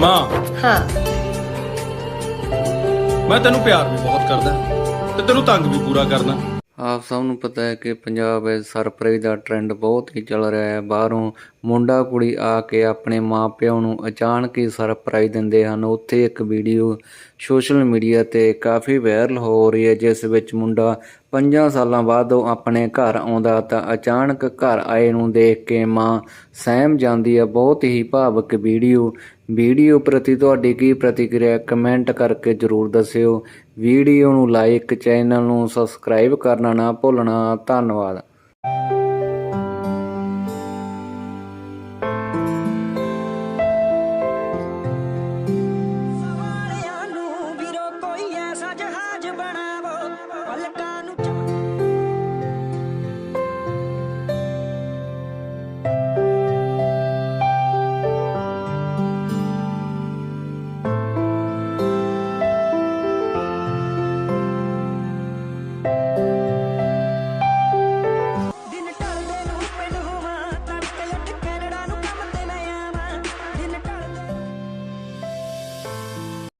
ਮਾਂ। ਹਾਂ। ਮੈਂ ਤੈਨੂੰ ਪਿਆਰ ਵੀ ਬਹੁਤ ਕਰਦਾ ਤੇ ਤੈਨੂੰ ਤੰਗ ਵੀ ਪੂਰਾ ਕਰਨਾ ਆਪ ਸਭ ਨੂੰ ਪਤਾ ਹੈ ਕਿ ਪੰਜਾਬ ਵਿੱਚ ਸਰਪ੍ਰਾਈਜ਼ ਦਾ ਟ੍ਰੈਂਡ ਬਹੁਤ ਹੀ ਚੱਲ ਰਿਹਾ ਹੈ। ਬਾਹਰੋਂ ਮੁੰਡਾ ਕੁੜੀ ਆ ਕੇ ਆਪਣੇ ਮਾਪਿਆਂ ਨੂੰ ਅਚਾਨਕ ਹੀ ਸਰਪ੍ਰਾਈਜ਼ ਦਿੰਦੇ ਹਨ। ਉੱਥੇ ਇੱਕ ਵੀਡੀਓ ਸੋਸ਼ਲ ਮੀਡੀਆ ਤੇ ਕਾਫੀ ਵਾਇਰਲ ਹੋ ਰਹੀ ਹੈ ਜਿਸ ਵਿੱਚ ਮੁੰਡਾ ਪੰਜਾਂ ਸਾਲਾਂ ਬਾਅਦ ਉਹ ਆਪਣੇ ਘਰ ਆਉਂਦਾ ਤਾਂ ਅਚਾਨਕ ਘਰ ਆਏ ਨੂੰ ਦੇਖ ਕੇ ਮਾਂ ਸਹਿਮ ਜਾਂਦੀ ਹੈ ਬਹੁਤ ਹੀ ਭਾਵਕ ਵੀਡੀਓ। ਵੀਡੀਓ ਪ੍ਰਤੀ ਤੁਹਾਡੀ ਕੀ ਪ੍ਰਤੀਕਿਰਿਆ? ਕਮੈਂਟ ਕਰਕੇ ਜਰੂਰ ਦੱਸਿਓ। ਵੀਡੀਓ ਨੂੰ ਲਾਈਕ, ਚੈਨਲ ਨੂੰ ਸਬਸਕ੍ਰਾਈਬ ਕਰਨਾ ਨਾ ਭੁੱਲਣਾ। ਧੰਨਵਾਦ।